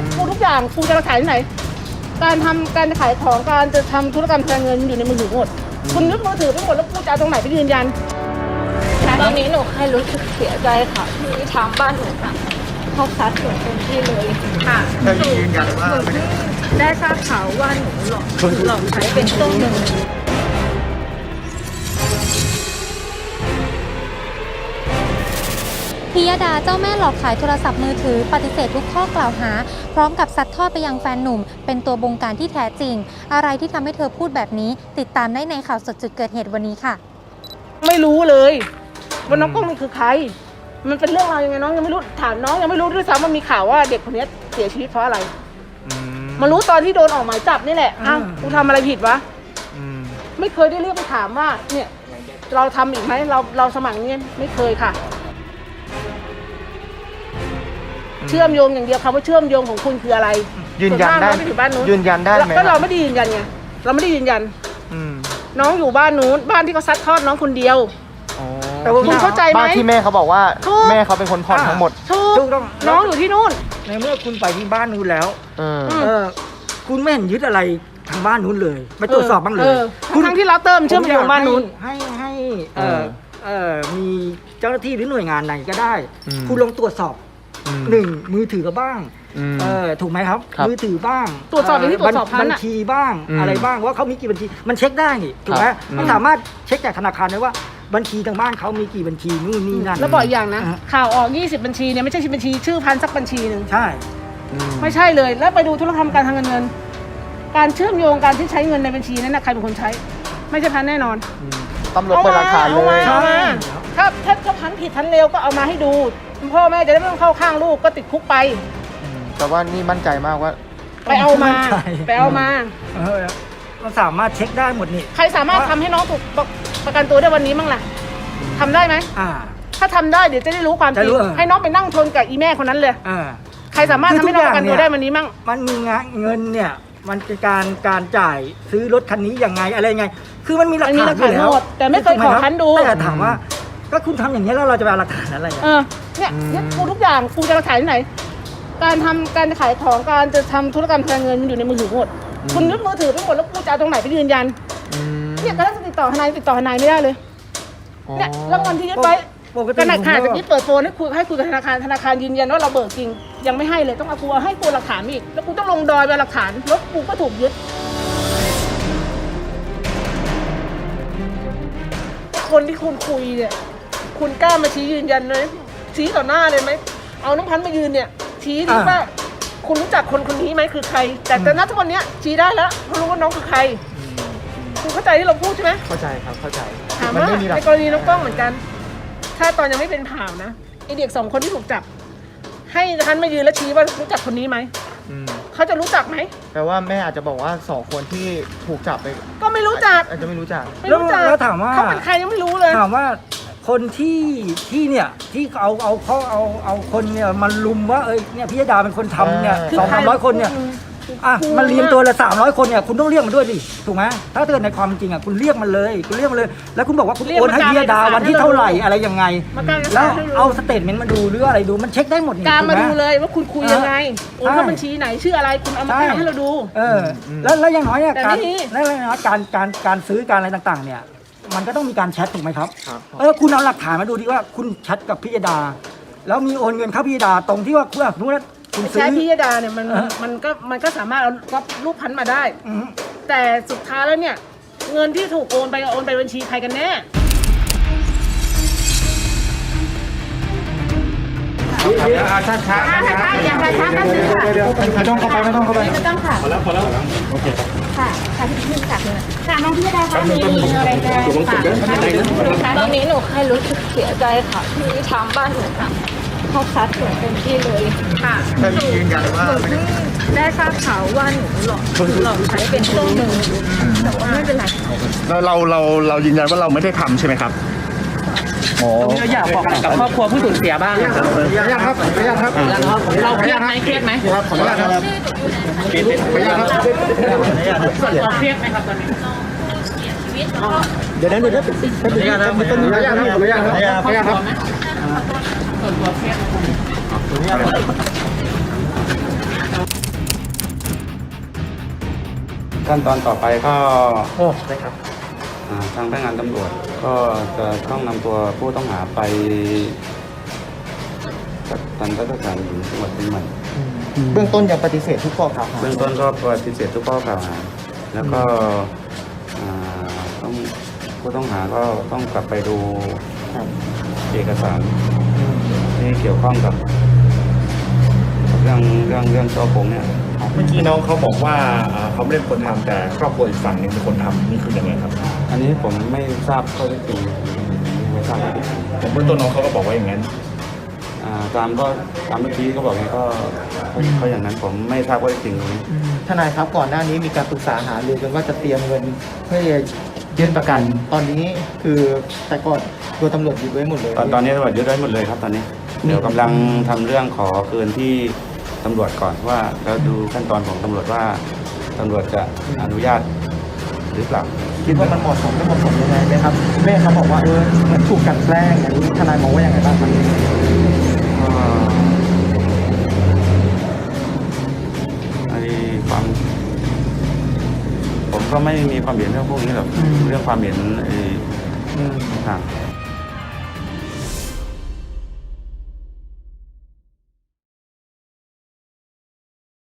ดกูทุกอย่างกูจะมาขายที่ไหน การทำการขายของการจะทำธุรกรรมการเงินอยู่ในมือถือหมด คุณยึดมือถือไปหมดแล้วกูจะเอาตรงไหนไปยืนยัน ตอนนี้หนูแค่รู้สึกเสียใจค่ะที่ทางบ้านหนูค่ะเขาคัดหนูเต็มที่เลยค่ะเธอยืนยันว่าหนูได้ทราบข่าวว่าหนูหลอกหลอกใช้เป็นช่วงหนึ่ พิยดาเจ้าแม่หลอกขายโทรศัพท์มือถือ ปฏิเสธทุกข้อกล่าวหา พร้อมกับซัดทอดไปยังแฟนหนุ่ม เป็นตัวบงการที่แท้จริง อะไรที่ทำให้เธอพูดแบบนี้ ติดตามได้ในข่าวสดจุดเกิดเหตุวันนี้ค่ะ ไม่รู้เลยว่าน้องกล้องนี่คือใคร มันเป็นเรื่องราวยังไงน้องยังไม่รู้ถามน้องยังไม่รู้ด้วยซ้ำว่ามีข่าวว่าเด็กคนนี้เสียชีวิตเพราะอะไร อืมมารู้ตอนที่โดนออกหมายจับนี่แหละอ้าวกูทำอะไรผิดวะ อืมไม่เคยได้เรียกไปถามว่า เนี่ย เราทำอีกไหมเราเราสมัครเนี่ยไม่เคยค่ะ เชื่อมโยงอย่างเดียวคำว่าเชื่อมโยงของคุณคืออะไรยืนยันได้ส่วมากเราไม่ถึงบ้านนู้นยืนยันได้ไหม ก็เราไม่ได้ยืนยันไงเราไม่ได้ยืนยัน อืมน้องอยู่บ้านนู้นบ้านที่เขาซัดทอดน้องคนเดียว อ๋อแต่ว่าคุณเข้าใจไหม บ้านที่แม่เขาบอกว่าถูก แม่เขาเป็นคนผ่อนทั้งหมดถูถูกกต้อง น้องอยู่ที่นู่น ในเมื่อคุณไปที่บ้านนู้นแล้ว เอออืมเออ คุณไม่เห็นยึดอะไรทางบ้านนู้นเลย ไปตรวจสอบบ้างเลยคุณทั้งที่เราเติมเชื่อมโยงบ้านนู้น ให้ให้ให้เอเอออเออมีเจ้าหน้าที่หรือหน่วยงานไหนก็ได้ อืม คุณลองตรวจสอบ อืมหนึ่งมือถือก็บ้างอืมเออถูกไหมครับ ครับมือถือบ้างตรวจสอบอย่างที่ตรวจสอบพันบัญน่ะชีบ้างอืมอะไรบ้างว่าเขามีกี่บัญชีมันเช็คได้นี่ถูกไหมครับอืม มันสามารถเช็คจากธนาคารได้ว่าบัญชีทางบ้านเขามีกี่บัญชีนู่นนี่นั่น แล้วบอกอีกอย่างนะ อ่าข่าวออก 20 บัญชีเนี่ยไม่ใช่บัญชีชื่อพันสักบัญชีหนึ่ง ใช่ อืม ไม่ใช่เลย แล้วไปดูธุรกรรมการทางเงิน การเชื่อมโยงการที่ใช้เงินในบัญชีนั้นนะใครเป็นคนใช้ ไม่ใช่พันแน่นอนอืมตำรวจเปิดหลักฐานเลเอามายเอามาถ้าถ้าถ้าพันผิดพันเร็วก็เอามาให้ดู พ่อแม่จะได้ไม่ต้องเข้าข้างลูกก็ติดคุกไป อืมแต่ว่านี่มั่นใจมากว่า ไปเอามา ใช่ ไปเอามา เออมันสามารถเช็คได้หมดนี่ ใครสามารถทำให้น้องถูกประกันตัวได้วันนี้มั้งล่ะทำได้ไหม อ่า ถ้าทำได้เดี๋ยวจะได้รู้ความจจะริรู้งเออ ให้น้องไปนั่งชนกับอีแม่คนนั้นเลย อ่า ใครสามารถคือทำให้น้องประกันทุกตัวอย่างเนี่ยได้วันนี้มั่ง มันมีงานเงินเนี่ย มันเป็นการการจ่ายซื้อรถคันนี้ยังไงอะไรยังไง คือมันมีหลักมันมีฐานหลักอยู่ฐานแล้วหมดแต่ไม่เคยขอคันดู แต่ถามว่า ก็คุณทำอย่างนี้ยแล้วเราจะไปเอาหลักฐานอะไรเออะอ เนี่ยอืมยึดกูทุกอย่างกูจะมาขายที่ไหน การทำการขายของการจะทำธุรกรรมการเงินมันอยู่ในมือถือหมดคุณยึดมือถือไปหมดแล้วกูจะเอาตรงไหนไปยืนยันอืมเนี่ยก็จะติดต่อทนายติดต่อทนายไม่ได้เลยอ๋อเนี่ยแล้วเงินที่ยึดไว้ปกติขนาดผมขนาดก็จะยึดเปิดโฟนให้คุยให้คุยกับธนาคารธนาคารยืนยันว่าเราเบิกจริง ยังไม่ให้เลยต้องเอากูเอาให้กูหลักฐานมาอีกแล้วกูต้องลงดอยไปหลักฐานรถกูก็ถูกยึดคนที่คุณคุยเนี่ย คุณกล้ามาชี้ยืนยันเลย ชี้ต่อหน้าเลยไหมเอาน้องพันธุ์มายืนเนี่ย ชี้ดิว่าคุณรู้จักคนคนนี้ไหมคือใคร แต่แต่ณทุกวันเนี้ยชี้ได้แล้วเขารู้ว่าน้องคือใคร คุณเข้าใจที่เราพูดใช่ไหมเข้าใจครับเข้าใจถามมันว่าไม่มีหลักในกรณีน้องกล้องเหมือนกัน ถ้าตอนยังไม่เป็นข่าวนะไอเด็กสองคนที่ถูกจับ ให้ทันมายืนแล้วชี้ว่ารู้จักคนนี้ไหมอืมเขาจะรู้จักไหมแปลว่าแม่อาจจะบอกว่าสองคนที่ถูกจับไปก็ไม่รู้จัก อาจจะไม่รู้จัก ไม่แล้วรู้จักแล้วถามว่า เขาเป็นใครยังไม่รู้เลย ถามว่า คนที่ที่เนี่ยที่เอาเอาเขาเอาเอาคนเนี่ยมาลุมว่าเอ้ยเนี่ยพิยดาเป็นคนทำเนี่ยคือสองสามร้อยคนเนี่ยอะมันเรียงตัวละสามร้อยคนเนี่ยคุณต้องเรียกมันด้วยดิถูกไหมถ้าเกิดในความจริงอะคุณเรียกมันเลย คุณเรียกมันเลย แล้วคุณบอกว่าคุณเรียกโอนให้มาพิยดาการวันที่เท่าไหร่อะไรยังไงมาการแล้วให้ดูเอาสเตทเมนต์มาดูหรืออะไรดูมันเช็คได้หมดนี่การถูมาไหดูเลยว่าคุณคุยยังไงโอนเข้าบัญชีไหนชื่ออะไรคุณเอามาใช่ ให้เราดู เออแล้วแล้วอยังน้อยเนี่ยแต่การไม่มีแล้วอย่างน้อยการการการซื้อการอะไรต่าง ๆ เนี่ย มันก็ต้องมีการแชทถูกไหมครับครับเออคุณเอาหลักฐานมาดูดิว่าคุณแชทกับพิยดา แล้วมีโอนเงินเข้าพิยดาตรงที่ว่าคุณรู้ว่าคุณซื้แชอทพิยดาเนี่ยมันเออ มันก็มันก็สามารถเอาก๊อปรูปพันธุ์มาได้ อืมแต่สุดท้ายแล้วเนี่ย เงินที่ถูกโอนไปโอนไปบัญชีใครกันแน่ อาช้าช้าอย่างไรคะก็ซื้อค่ะไม่ต้องเข้าไปไม่ต้องเข้าไปไม่ต้องค่ะพอแล้วพอแล้วโอเคค่ะค่ะที่พี่จับเลยค่ะน้องพี่ไดาค่ะมีอะไรจะฝากค่ะตอนนี้หนูแค่รู้สึกเสียใจค่ะที่ทางบ้านหนูค่ะเขาคัดหนูเต็มที่เลยค่ะเธอยืนยันว่าหนูได้ทราบข่าวว่าหนูหลอกหลอกใช้เป็นช่วงหนึ่งแต่ว่าไม่เป็นไรแล้วเราเราเรายืนยันว่าเราไม่ได้ทำใช่ไหมครับ เรอยากบอกกับครอบครัวผู้สูญเสียบ้างนะครับขออากครับขออนุากครับเราเครียดไหมเครียดไหมครับขออนุญาตครับเครียดครับเครียดไหมครับตอนนี้เดี๋ยวนั้นเดี๋ยวนั้นเป็นเป็นเป็นเป็นขออนุาตครับขออนุญาตครับขออนุญาตครับตัวเครียดขออนุญาตขั้นตอนต่อไปก็ได้ครับ ทางพนักงานตำรวจก็จะต้องนำตัวผู้ต้องหาไปทันตสถานหญิงจังหวัดเชียงใหม่เบื้องต้นยังปฏิเสธทุกข้อกล่าวหาเบื้องต้นก็ปฏิเสธทุกข้อกล่าวหาแล้วก็อ่าต้องผู้ต้องหาก็ต้องกลับไปดูครับเอกสารที่เกี่ยวข้องกับกับเรื่องเรื่องเรื่องช่อโกงเนี่ยเมื่อกี้น้องเขาบอกว่าอ่าเขาไม่ได้เป็นคนทำแต่ครอบครัวอีกฝั่งหนึงเป็นคนทำนี่คือยังไงครับ อันนี้ผมไม่ทราบข้อเท็จจริงไม่ทราบข้อเท็จจริงแต่เบื้องต้นน้องเขาก็บอกว่าอย่างนั้นอ่าตามก็ตามเมื่อกี้ก็บอกไงก็ก็อย่างนั้นผมไม่ทราบข้อเท็จจริงตรงนี้ทนายครับก่อนหน้านี้มีการปรึกษาหารือกันว่าจะเตรียมเงินเพื่อจะยื่นประกัน ตอนนี้คือแต่ก่อนตัวตำรวจยึดไว้หมดเลยตอนตอนนี้ตำรวจยึดไว้หมดเลยครับตอนนี้ เดี๋ยวกำลังทำเรื่องขอคืนที่ตำรวจก่อนว่าแล้วดูขั้นตอนของตำรวจว่าตำรวจจะอนุญาตหรือเปล่า คิดว่ามันเหมาะสมไม่เหมาะสมยังไงไหมครับแม่เขาบอกว่าเออเหมือนถูกกลันแกล้งอันนี้ทนายมองว่ายังไงบ้างครับก็ไอ้ความผมก็ไม่มีความเห็นเรื่องพวกนี้หรอกอืมเรื่องความเห็นไอ้อืมต่าง